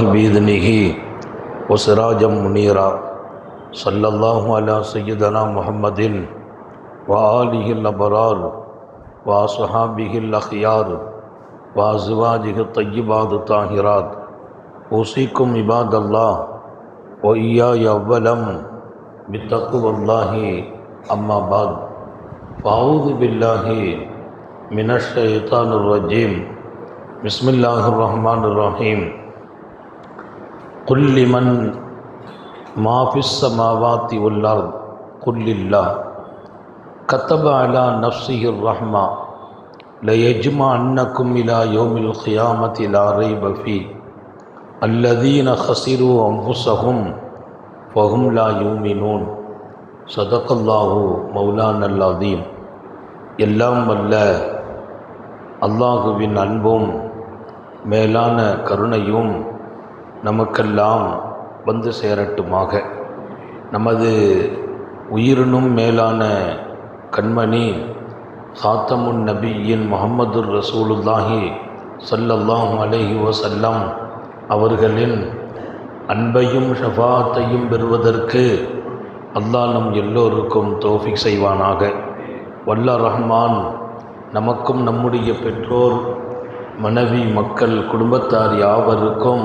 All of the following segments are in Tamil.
بإذنه وسراجا منيرا صلى الله على سيدنا محمد وآله الأبرار وأصحابه الأخيار وأزواجه الطيبات الطاهرات. أوصيكم عباد الله وإياي أولا بتقوى الله أما بعد. فأعوذ بالله من الشيطان الرجيم. بسم الله الرحمن الرحيم. قل لمن ما في السماوات والأرض قل لله كتب على نفسه الرحمة ليجمعنكم إلى يوم القيامة لا ريب فيه الذين خسروا أنفسهم فهم لا يؤمنون صدق الله مولانا العظيم எல்லாம் வல்ல அல்லாஹுவின் அன்பும் மேலான கருணையும் நமக்கெல்லாம் வந்து சேரட்டுமாக. நமது உயிரினும் மேலான கண்மணி சாத்தமுன் நபியின் முகமது ரசூலுல்லாஹி சல்லல்லாஹும் அலஹி வசல்லாம் அவர்களின் அன்பையும் ஷஃபாத்தையும் பெறுவதற்கு அல்லாஹ் நம் எல்லோருக்கும் தோஃபிக் செய்வானாக. வல்ல ரஹ்மான் நமக்கும் நம்முடைய பெற்றோர் மனைவி மக்கள் குடும்பத்தார் யாவருக்கும்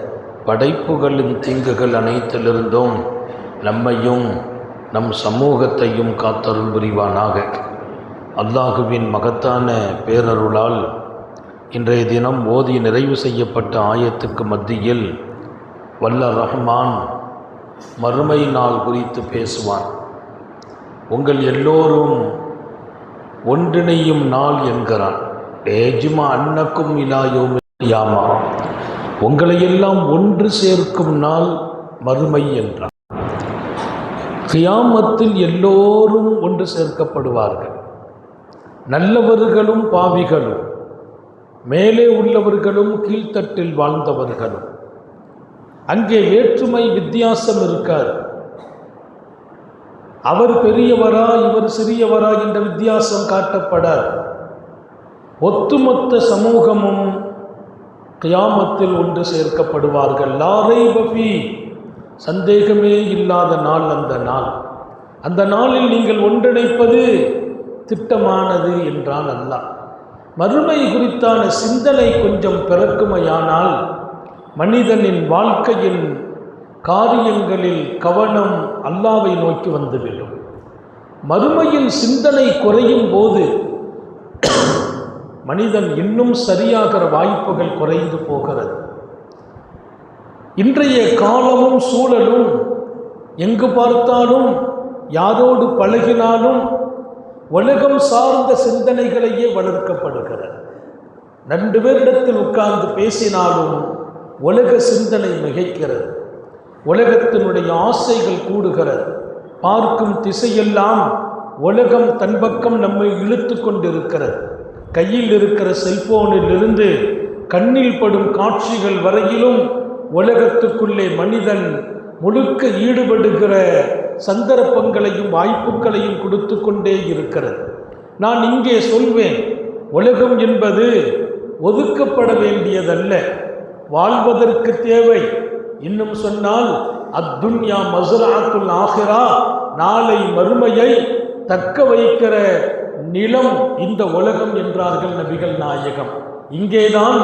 படைப்புகளின் தீங்குகள் அனைத்திலிருந்தும் நம்மையும் நம் சமூகத்தையும் காத்தருள் புரிவானாக. அல்லாஹுவின் மகத்தான பேரருளால் இன்றைய தினம் ஓதி நிறைவு செய்யப்பட்ட ஆயத்துக்கு மத்தியில் வல்ல ரஹ்மான் மறுமை நாள் குறித்து பேசுவான். உங்கள் எல்லோரும் ஒன்றிணையும் நாள் என்கிறான். ஏஜுமா அன்னக்கும் இலாயோம் யாமா உங்களையெல்லாம் ஒன்று சேர்க்கும் நாள் மறுமை என்றான் கியாமத்தில் எல்லோரும் ஒன்று சேர்க்கப்படுவார்கள். நல்லவர்களும் பாவிகளும் மேலே உள்ளவர்களும் கீழ்த்தட்டில் வாழ்ந்தவர்களும். அங்கே வேற்றுமை வித்தியாசம் இருக்கார் அவர் பெரியவரா இவர் சிறியவரா என்ற வித்தியாசம் காட்டப்படார் ஒட்டுமொத்த சமூகமும் கியாமத்தில் ஒன்று சேர்க்கப்படுவார்கள். லாரை பபி சந்தேகமே இல்லாத நாள் அந்த நாள். அந்த நாளில் நீங்கள் ஒன்றிணைப்பது திட்டமானது என்றான் அல்லாஹ். மறுமை குறித்தான சிந்தனை கொஞ்சம் பிறக்குமையானால் மனிதனின் வாழ்க்கையின் காரியங்களில் கவனம் அல்லாவை நோக்கி வந்துவிடும். மறுமையின் சிந்தனை குறையும் போது மனிதன் இன்னும் சரியாகிற வாய்ப்புகள் குறைந்து போகிறது. இன்றைய காலமும் சூழலும் எங்கு பார்த்தாலும் யாரோடு பழகினாலும் உலகம் சார்ந்த சிந்தனைகளையே வளர்க்கப்படுகிறது. ரெண்டு பேரிடத்தில் உட்கார்ந்து பேசினாலும் உலக சிந்தனை மிகைக்கிறது. உலகத்தினுடைய ஆசைகள் கூடுகிறது. பார்க்கும் திசையெல்லாம் உலகம் தன்பக்கம் நம்மை இழுத்து கொண்டிருக்கிறது. கையில் இருக்கிற செல்போனிலிருந்து கண்ணில் படும் காட்சிகள் வரையிலும் உலகத்துக்குள்ளே மனிதன் முழுக்க ஈடுபடுகிற சந்தர்ப்பங்களையும் வாய்ப்புகளையும் கொடுத்து கொண்டே இருக்கிறது. நான் இங்கே சொல்வேன் உலகம் என்பது ஒதுக்கப்பட வேண்டியதல்ல. வாழ்வதற்கு தேவை. இன்னும் சொன்னால் அத்துன்யா மசுராத்துல் ஆகிறா நாளை மறுமையை தக்க வைக்கிற நிலம் இந்த உலகம் என்றார்கள் நபிகள் நாயகம். இங்கேதான்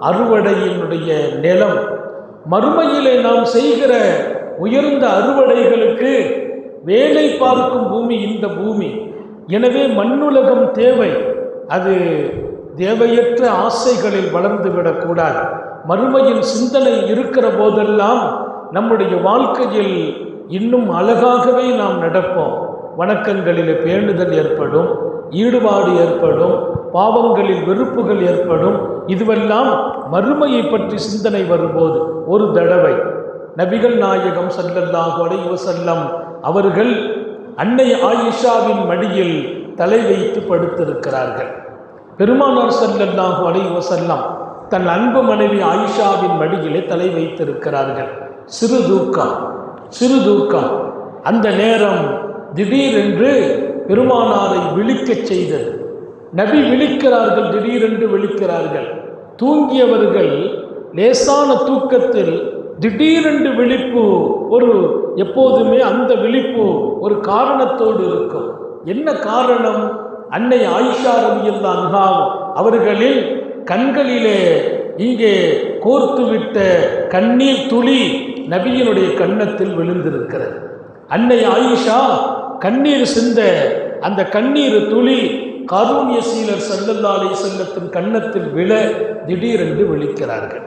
அறுவடையினுடைய நிலம். மறுமையிலே நாம் செய்கிற உயர்ந்த அறுவடைகளுக்கு வேலை பார்க்கும் பூமி இந்த பூமி. எனவே மண்ணுலகம் தேவை. அது தேவையற்ற ஆசைகளில் வளர்ந்து விடக்கூடாது மறுமையின் சிந்தனை இருக்கிற போதெல்லாம் நம்முடைய வாழ்க்கையில் இன்னும் அழகாகவே நாம் நடப்போம். வணக்கங்களில் பேணுதல் ஏற்படும் ஈடுபாடு ஏற்படும் பாவங்களில் வெறுப்புகள் ஏற்படும். இதுவெல்லாம் மறுமையை பற்றி சிந்தனை வரும்போது ஒரு தடவை. நபிகள் நாயகம் ஸல்லல்லாஹு அலைஹி வஸல்லம் அவர்கள் அன்னை ஆயிஷாவின் மடியில் தலை வைத்து படுத்திருக்கிறார்கள். பெருமானார் ஸல்லல்லாஹு அலைவ செல்லம் தன் அன்பு மனைவி ஆயிஷாவின் மடியிலே தலை வைத்திருக்கிறார்கள். சிறு தூக்கம் சிறு தூக்கம். அந்த நேரம் திடீரென்று பெருமானாரை விழிக்கச் செய்தது. நபி விழிக்கிறார்கள் திடீரென்று விழிக்கிறார்கள். தூங்கியவர்கள் லேசான தூக்கத்தில் திடீரென்று விழிப்பு ஒரு எப்போதுமே அந்த விழிப்பு ஒரு காரணத்தோடு இருக்கும். என்ன காரணம்? அன்னை ஆயிஷா ரலியல்லாஹு அன்ஹா அவர்களின் கண்களிலே இங்கே கோர்த்துவிட்ட கண்ணீர் துளி நபியினுடைய கன்னத்தில் விழுந்திருக்கிறது. அன்னை ஆயிஷா கண்ணீர் சிந்த அந்த கண்ணீர் துளி காரூணிய சீலர் சல்லல்லா செல்லத்தின் கன்னத்தில் விழ திடீரென்று விழிக்கிறார்கள்.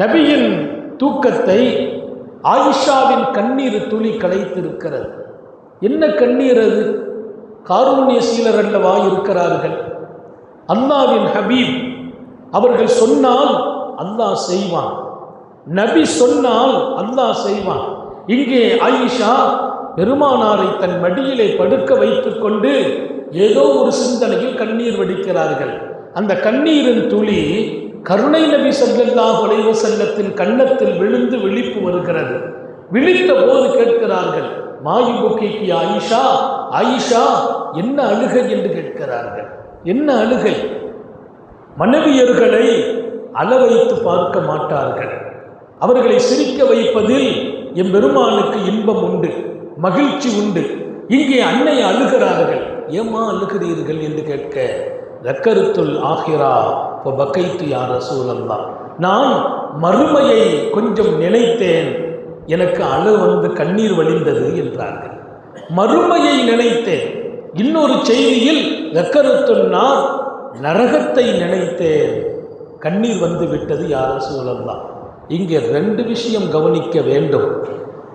நபியின் தூக்கத்தை ஆயிஷாவின் கண்ணீர் துளி கலைத்திருக்கிறது என்ன கண்ணீர் அது? காரூண்ய சீலர் அல்லவா இருக்கிறார்கள்? அல்லாவின் ஹபீப் அவர்கள் சொன்னால் அல்லாஹ் செய்வான். நபி சொன்னால் அல்லாஹ் செய்வான். இங்கே ஆயிஷா பெருமானாரை தன் மடியிலே படுக்க வைத்துக்கொண்டு ஏதோ ஒரு சிந்தனையில் கண்ணீர் வடிக்கிறார்கள். அந்த கண்ணீரின் துளி கருணை நபி ஸல்லல்லாஹு உலைவ செல்லத்தின் கன்னத்தில் விழுந்து விழிப்பு வருகிறது. விழித்த போது கேட்கிறார்கள் மாயுபுக்கிக்கு ஆயிஷா? ஆயிஷா என்ன அழுகை என்று கேட்கிறார்கள். என்ன அழுகை? மனைவியர்களை அழ வைத்து பார்க்க மாட்டார்கள். அவர்களை சிரிக்க வைப்பதில் எம் பெருமானுக்கு இன்பம் உண்டு. மகிழ்ச்சி உண்டு. இங்கே அன்னை அழுகிறார்கள். ஏமா அழுகிறீர்கள் என்று கேட்க ரக்கருத்துல் ஆகிறா இப்போ பக்கைத்து யார் ரசூலல்லா நான் மறுமையை கொஞ்சம் நினைத்தேன். எனக்கு அழு வந்து கண்ணீர் வழிந்தது என்றார்கள். மறுமையை நினைத்தேன். இன்னொரு செய்தியில் ரக்கருத்துல் நான் நரகத்தை நினைத்தேன். கண்ணீர் வந்து விட்டது யார் சூழல்லாம் இங்கே ரெண்டு விஷயம் கவனிக்க வேண்டும்.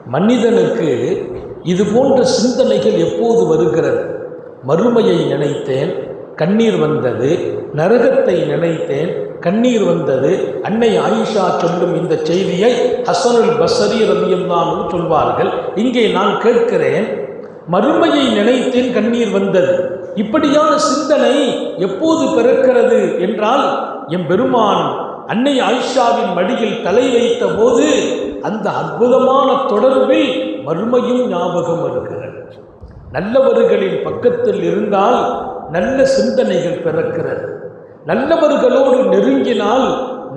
மனிதனுக்கு இது போன்ற சிந்தனைகள் எப்போது வருகிறது? மறுமையை நினைத்தேன் கண்ணீர் வந்தது. நரகத்தை நினைத்தேன் கண்ணீர் வந்தது. அன்னை ஆயிஷா சொல்லும் இந்த செய்தியை ஹசனுல் பசரி ரலியல்லாஹு சொல்வார்கள். இங்கே நான் கேட்கிறேன் மறுமையை நினைத்தேன் கண்ணீர் வந்தது. இப்படியான சிந்தனை எப்போது பிறக்கிறது என்றால் எம் பெருமான் அன்னை ஆயிஷாவின் மடியில் தலை வைத்த போது அந்த அற்புதமான தொடர்பில் மறுமையும் ஞாபகம் வருகிறது நல்லவர்களின் பக்கத்தில் இருந்தால் நல்ல சிந்தனைகள் பிறக்கிறது. நல்லவர்களோடு நெருங்கினால்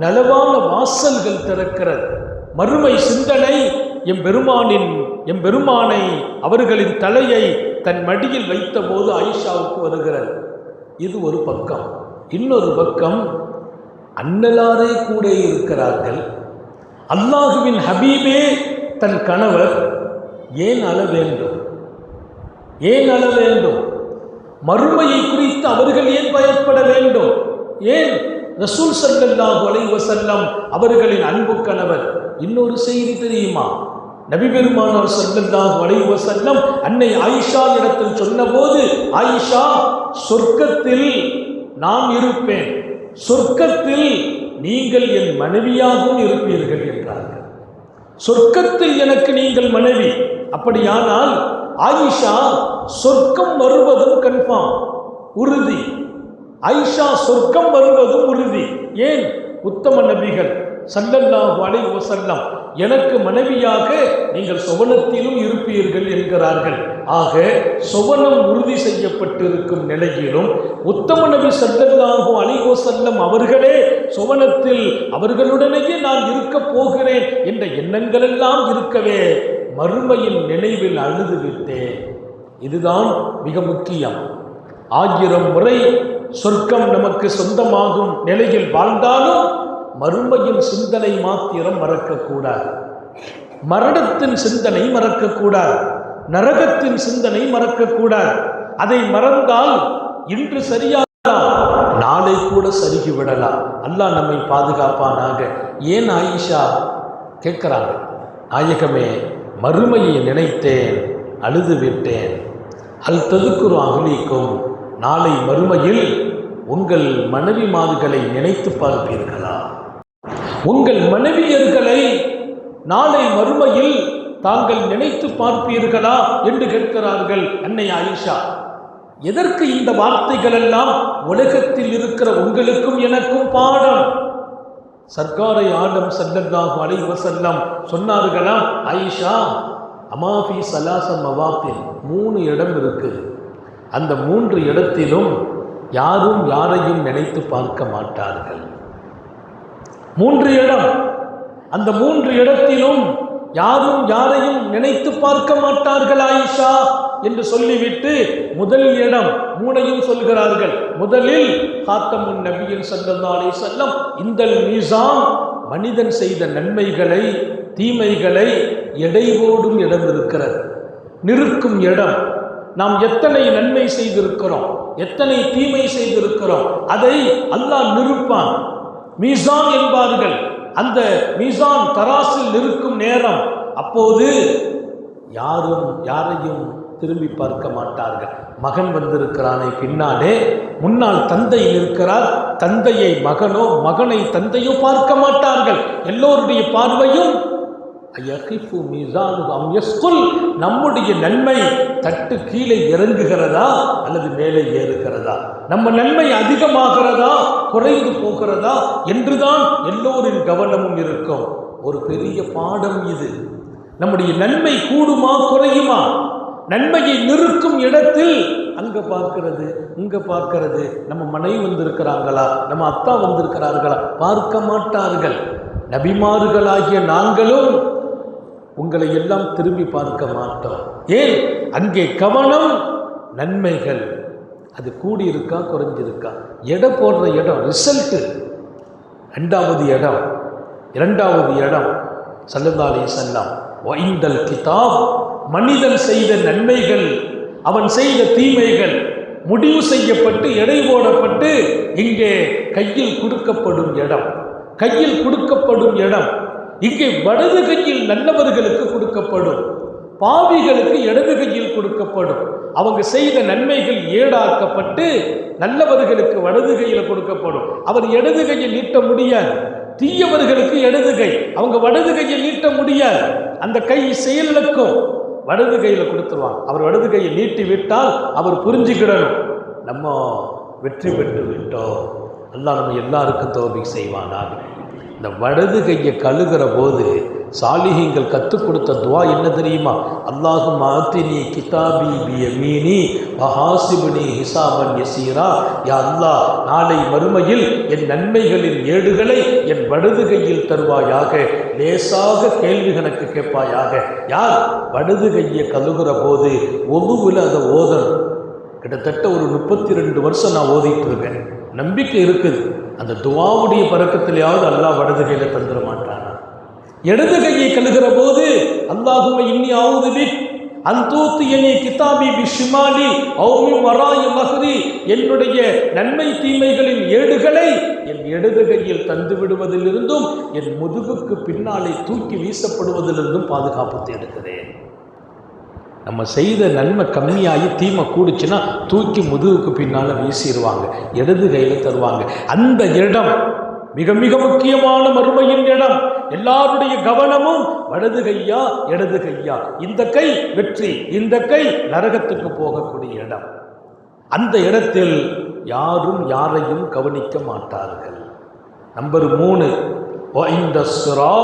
நலவான வாசல்கள் திறக்கிறது. மறுமை சிந்தனை எம் பெருமானின் எம் பெருமானை அவர்களின் தலையை தன் மடியில் வைத்தபோது ஆயிஷாவுக்கு வருகிறது. இது ஒரு பக்கம். இன்னொரு பக்கம் அன்னலாரே கூட இருக்கிறார்கள். அல்லாஹுவின் ஹபீபே தன் கணவர் ஏன் அழ வேண்டும்? ஏன் அழ வேண்டும்? மறுமையை குறித்து அவர்கள் ஏன் பயப்பட வேண்டும்? ஏன் ரசூல் ஸல்லல்லாஹு அலை வசல்லம் அவர்களின் அன்பு கணவர் இன்னொரு செய்தி தெரியுமா? நபி பெருமானார் ஸல்லல்லாஹு அலை வசல்லம் அன்னை ஆயிஷா இடத்தில் சொன்னபோது ஆயிஷா சொர்க்கத்தில் நான் இருப்பேன். சொர்க்கத்தில் நீங்கள் என் மனைவியாகவும் இருப்பீர்கள் என்றார்கள். சொர்க்கத்தில் எனக்கு நீங்கள் மனைவி. அப்படியானால் ஆயிஷா சொர்க்கம் வருவதும் கன்ஃபார்ம் உறுதி. ஆயிஷா சொர்க்கம் வருவதும் உறுதி. ஏன்? உத்தம நபிகள் சல்லல்லாஹு அலை வஸல்லம். எனக்கு மனைவியாக நீங்கள் சுவனத்திலும் இருப்பீர்கள் என்கிறார்கள். ஆக சுவனம் உறுதி செய்யப்பட்டிருக்கும் நிலையிலும் உத்தம நபி சல்லல்லாஹு அலிகோ வஸல்லம் அவர்களே சுவனத்தில் அவர்களுடனேயே நான் இருக்கப் போகிறேன் என்ற எண்ணங்கள் எல்லாம் இருக்கவே மறுமையின் நினைவில் அழுது விட்டேன் இதுதான் மிக முக்கியம். ஆயிரம் முறை சொர்க்கம் நமக்கு சொந்தமாகும் நிலையில் வாழ்ந்தாலும் மறுமையின் சிந்தனை மாத்திரம் மறக்கக்கூடாது. மரணத்தின் சிந்தனை மறக்கக்கூடாது. நரகத்தின் சிந்தனை மறக்கக்கூடாது. அதை மறந்தால் இன்று சரியாக நாளை கூட சருகி விடலாம் அல்லாஹ் நம்மை பாதுகாப்பானாக. ஏன் ஆயிஷா? கேட்குறாங்க. நாயகமே மறுமையை நினைத்தேன் அழுது விட்டேன் அல் ததுக்குரு அகலிக்கும். நாளை மறுமையில் உங்கள் மனைவிமார்களை நினைத்து பார்ப்பீர்களா? உங்கள் மனைவியர்களை நாளை மறுமையில் தாங்கள் நினைத்து பார்ப்பீர்களா என்று கேட்கிறார்கள் அன்னை ஆயிஷா. எதற்கு இந்த வார்த்தைகள் எல்லாம் உலகத்தில் இருக்கிற உங்களுக்கும் எனக்கும் பாடம்? சர்க்காரை ஆடம் சல்லல்லாஹு அலைஹி வஸல்லம் சொன்னார்களாம் ஆயிஷா அமாஃபி சலாசம் மவாத்தில் மூணு இடம் இருக்குது அந்த மூன்று இடத்திலும் யாரும் யாரையும் நினைத்து பார்க்க மாட்டார்கள். மூன்று இடம். அந்த மூன்று இடத்திலும் யாரும் யாரையும் நினைத்து பார்க்க மாட்டார்கள் ஆயிஷா என்று சொல்லிவிட்டு முதல் இடம் மூனையும் சொல்கிறார்கள். முதலில் காத்தமுன் நபியின் சல்லல்லாஹு செல்லம் இந்த மீசான் மனிதன் செய்த நன்மைகளை தீமைகளை எடைவோடும் இடம் இருக்கிறது நிற்கும் இடம். நாம் எத்தனை நன்மை செய்திருக்கிறோம் எத்தனை தீமை செய்திருக்கிறோம் அதை அல்லாஹ் நிறுப்பான் மீசான் என்பார்கள். அந்த மீசான் தராசில் நிற்கும் நேரம் அப்போது யாரும் யாரையும் திரும்பி பார்க்க மாட்டார்கள். மகன் வந்திருக்கிறானே பின்னாலே முன்னால் தந்தை இருக்கிறார் தந்தையை மகனோ மகனை தந்தையோ பார்க்க மாட்டார்கள். எல்லோருடைய பார்வையும் அயகிஃபு மீசானு அம் எஸ்குல் நம்முடைய நன்மை தட்டு கீழே இறங்குகிறதா அல்லது மேலே ஏறுகிறதா? நம்ம நன்மை அதிகமாகிறதா? குறைந்து போகிறதா? என்றுதான் எல்லோரின் கவனமும் இருக்கும். ஒரு பெரிய பாடம் இது. நம்முடைய நன்மை கூடுமா குறையுமா? நன்மையை நிறுக்கும் இடத்தில் அங்கே பார்க்கிறது இங்கே பார்க்கிறது. நம்ம மனைவி வந்திருக்கிறாங்களா? நம்ம அத்தா வந்திருக்கிறார்களா? பார்க்க மாட்டார்கள். நபிமார்களாகிய நாங்களும் உங்களை எல்லாம் திரும்பி பார்க்க மாட்டோம். ஏன்? அங்கே கவனம் நன்மைகள். அது கூடி இருக்கா குறைஞ்சிருக்கா? எடை போடுற இடம் ரிசல்ட்டு ரெண்டாவது இடம் இரண்டாவது இடம். சல்லல்லாலே செல்லாம் வைந்தல் கிதாப். மனிதன் செய்த நன்மைகள் அவன் செய்த தீமைகள் முடிவு செய்யப்பட்டு எடை போடப்பட்டு இங்கே கையில் கொடுக்கப்படும் இடம். கையில் கொடுக்கப்படும் இடம். இங்கே வலது கையில் நல்லவர்களுக்கு கொடுக்கப்படும். பாவிகளுக்கு இடது கையில் கொடுக்கப்படும். அவங்க செய்த நன்மைகள் ஏடாக்கப்பட்டு நல்லவர்களுக்கு வலது கையில் கொடுக்கப்படும். அவர் இடது கையில் நீட்ட முடியாது. தீயவர்களுக்கு இடது கை. அவங்க வலது கையை நீட்ட முடியாது. அந்த கை செயலிழக்கும். வலது கையில் கொடுத்துருவாங்க. அவர் வலது கையை நீட்டி விட்டால் அவர் புரிஞ்சுக்கிடணும். நம்ம வெற்றி பெற்று விட்டோம். எல்லாம் நம்ம எல்லாருக்கும் தோல்வி செய்வானாக. இந்த வலது கையை கழுகிற போது சாலிகிங்கள் கற்றுக் கொடுத்த துவா என்ன தெரியுமா? அல்லாஹு மாத்தினி கிதாபி பியமீனி மஹாசிபுனி ஹிசாபன் யசீரா. யா அல்லாஹ் நாளை மறுமையில் என் நன்மைகளின் ஏடுகளை என் வலது கையில் தருவாயாக. லேசாக கேள்வி கணக்கு கேட்பாயாக. யார்? வலது கையை கழுகுற போது ஒதுவில் அதை ஓதணும் கிட்டத்தட்ட ஒரு முப்பத்தி ரெண்டு வருஷம் நான் ஓதிட்டு இருக்கேன். நம்பிக்கை இருக்குது. அந்த துவாவுடைய பறக்கத்திலேயாவது அல்லாஹ் வடது கையில் தந்துட மாட்டானா இடது கையை கழுகிற போது அல்லாஹும இன்னி ஆவுதுபி அந்தூத்து என்னை கிதாபி பிஷிமாலி அவுமி வராய மகரி என்னுடைய நன்மை தீமைகளின் ஏடுகளை என் இடது கையில் தந்து விடுவதிலிருந்தும் என் முதுகுக்கு பின்னாலே தூக்கி வீசப்படுவதிலிருந்தும் பாதுகாப்பு தேடுகிறேன். நம்ம செய்த நன்மை கம்மியாகி தீமை கூடுச்சுன்னா தூக்கி முதுகுக்கு பின்னால் வீசிடுவாங்க இடது கையில் தருவாங்க. அந்த இடம் மிக மிக முக்கியமான மறுமையின் இடம். எல்லாருடைய கவனமும் வலது கையா இடது கையா. இந்த கை வெற்றி இந்த கை நரகத்துக்கு போகக்கூடிய இடம். அந்த இடத்தில் யாரும் யாரையும் கவனிக்க மாட்டார்கள். நம்பர் மூணு இந்த சிரா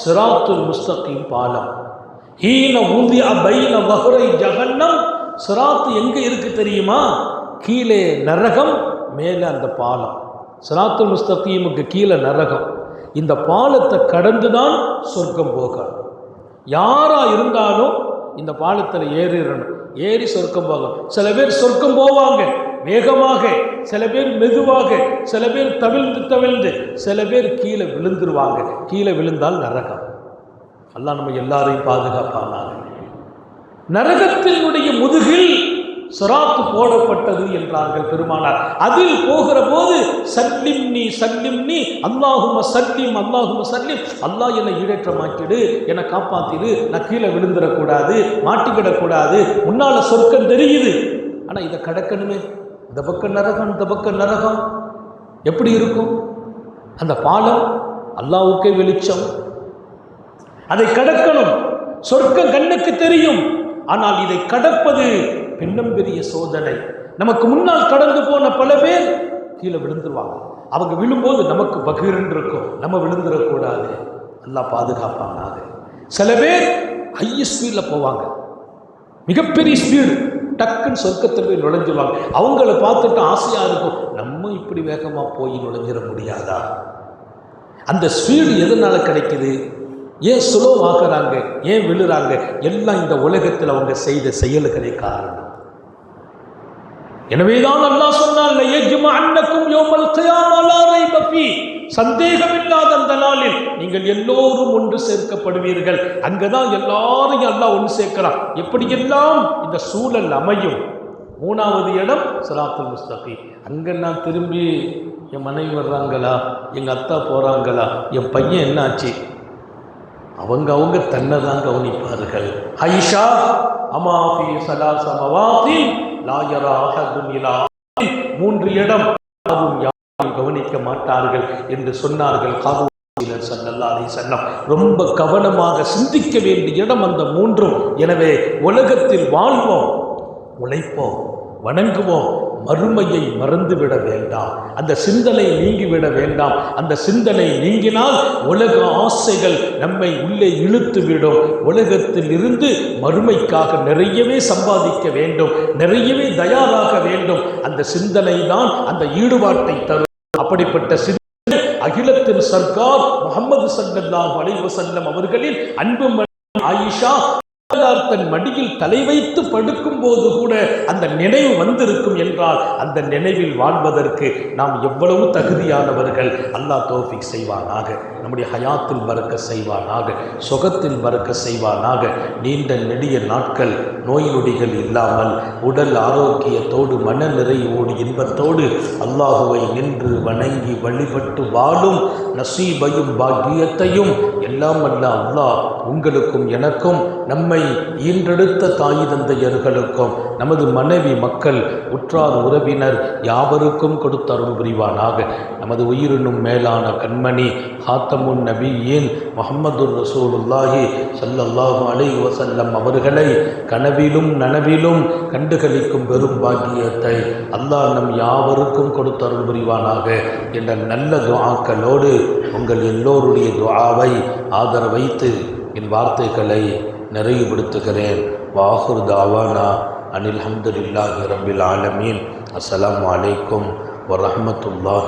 சிராத்துல் முஸ்தகிம் பாலம். ஹீன ஊந்தி அபைன வஹுரை ஜகன்னம். சிராத்து எங்கே இருக்கு தெரியுமா? கீழே நரகம் மேலே அந்த பாலம். சிராத்து முஸ்தகீமுக்கு கீழே நரகம். இந்த பாலத்தை கடந்து தான் சொர்க்கம் போக யாராக இருந்தாலும் இந்த பாலத்தில் ஏறிடணும் ஏறி சொர்க்கம் போகும் சில பேர் சொர்க்கம் போவாங்க வேகமாக. சில பேர் மெதுவாக. சில பேர் தவிழ்ந்து தவிழ்ந்து. சில பேர் கீழே விழுந்துருவாங்க. கீழே விழுந்தால் நரகம். அல்லாஹ் நம்ம எல்லாரையும் பாதுகாப்பானாங்க நரகத்தினுடைய முதுகில் சிராத்து போடப்பட்டது என்றார்கள் பெருமானார். அதில் போகிற போது சல்லிம் நீ சல்லிம் நீ அல்லாஹும சல்லிம் அல்லாஹும சல்லிம் அல்லாஹ் என்னை ஈடேற்றமாக்கிடு என்னை காப்பாத்திடு நான் கீழே விழுந்துடக்கூடாது மாட்டிக்கிடக்கூடாது முன்னால சொர்க்கம் தெரியுது. ஆனால் இதை கடக்கணுமே? இந்த பக்கம் நரகம் இந்த பக்கம் நரகம். எப்படி இருக்கும்? அந்த பாலம் அல்லாவுக்கே வெளிச்சம். அதை கடக்கணும். சொர்க்க கண்ணுக்கு தெரியும். ஆனால் இதை கடப்பது பெண்ணும் பெரிய சோதனை. நமக்கு முன்னால் கடந்து போன பல பேர் கீழே விழுந்துருவாங்க. அவங்க விழும்போது நமக்கு பகீரன் இருக்கும் நம்ம விழுந்துடக்கூடாது. நல்லா பாதுகாப்பானாக. சில பேர் ஹைய ஸ்பீடில் போவாங்க. மிகப்பெரிய ஸ்பீடு டக்குன்னு சொர்க்கத்தில் போய் நுழைஞ்சிருவாங்க. அவங்கள பார்த்துட்டு ஆசையாக இருக்கும். நம்ம இப்படி வேகமாக போய் நுழைஞ்சிட முடியாதா? அந்த ஸ்பீடு எதனால் கிடைக்குது? ஏன் ஸ்லோ ஆகிறாங்க ஏன் விழுறாங்க? எல்லாம் இந்த உலகத்தில் அவங்க செய்த செயல்களை காரணம். எனவேதான் அல்லாஹ் சொன்னான் "லயஜ்ம அன்னக்கும் யௌமல் கியாமா லா ரைப ஃபீ." சந்தேகமில்லாத அந்த நாளில் நீங்கள் எல்லோரும் ஒன்று சேர்க்கப்படுவீர்கள். அங்கதான் எல்லாரையும் அல்லாஹ் ஒன்று சேர்க்கிறான். எப்படியெல்லாம் இந்த சூழல் அமையும்? மூணாவது இடம் சிராத்துல் முஸ்தகி அங்கெல்லாம் திரும்பி என் மனைவி வர்றாங்களா? எங்கள் அத்தா போகிறாங்களா என் பையன் என்னாச்சு? அவங்க அவங்க தன்னை தான் கவனிப்பார்கள். ஐஷா அமாஃபி சலாச சமவாதி மூன்று இடம் அதுவும் யாரும் கவனிக்க மாட்டார்கள் என்று சொன்னார்கள் காது சல்லல்லா ரொம்ப கவனமாக சிந்திக்க வேண்டிய இடம் அந்த மூன்றும். எனவே உலகத்தில் வாழ்வோம் உழைப்போம் வணங்குவோம் மறுமையை மறந்துவிட வேண்டாம். அந்த சிந்தனை நீங்கிவிட வேண்டாம். அந்த சிந்தனை நீங்கினால் உலக ஆசைகள் நம்மை உள்ளே இழுத்துவிடும். உலகத்தில் இருந்து மறுமைக்காக நிறையவே சம்பாதிக்க வேண்டும். நிறையவே தயாராக வேண்டும். அந்த சிந்தனை தான் அந்த ஈடுபாட்டை தரும். அப்படிப்பட்ட சிந்தனை அகிலத்தின் சர்க்கார் முகமது சல்லல்லாஹு வலைவசல்லம் அவர்களின் அன்பு ஆயிஷா தன் மடியில் தலை வைத்து படுக்கும் போது கூட அந்த நினைவு வந்திருக்கும் என்றால் அந்த நினைவில் வாழ்வதற்கு நாம் எவ்வளவு தகுதியானவர்கள். அல்லாஹ் தோஃபிக் செய்வானாக. நம்முடைய ஹயாத்தில் மறக்க செய்வானாக. சுகத்தில் மறக்க செய்வானாக. நீண்ட நெடிய நாட்கள் நோய் நொடிகள் இல்லாமல் உடல் ஆரோக்கியத்தோடு மன நிறைவோடு இன்பத்தோடு அல்லாஹுவை நின்று வணங்கி வழிபட்டு வாழும் நசீபையும் பாக்கியத்தையும் எல்லாம் அல்ல அல்லாஹ் உங்களுக்கும் எனக்கும் நம்மை ஈன்றெடுத்த தாய் தந்தையர்களுக்கும் நமது மனைவி மக்கள் உற்றார் உறவினர் யாவருக்கும் கொடுத்த அருள் புரிவானாக. நமது உயிரினும் மேலான கண்மணி ஹாத்தமுன் நபியின் முகமது ரசூலுல்லாஹி சல்லல்லாஹு அலை வசல்லம் அவர்களை கனவிலும் நனவிலும் கண்டுகளிக்கும் பெரும் பாக்கியத்தை அல்லாஹ் நம் யாவருக்கும் கொடுத்த அருள் புரிவானாக. என்ற நல்ல துவாக்களோடு உங்கள் எல்லோருடைய துஆவை ஆதரவைத்து என் வார்த்தைகளை நிறைவுபடுத்துகிறேன். வாஹுர் தாவானா அனில் ஹம்துல்லாஹி ரபில் ஆலமீன். அஸ்லாம் அலைக்கும் வரமத்துல்லா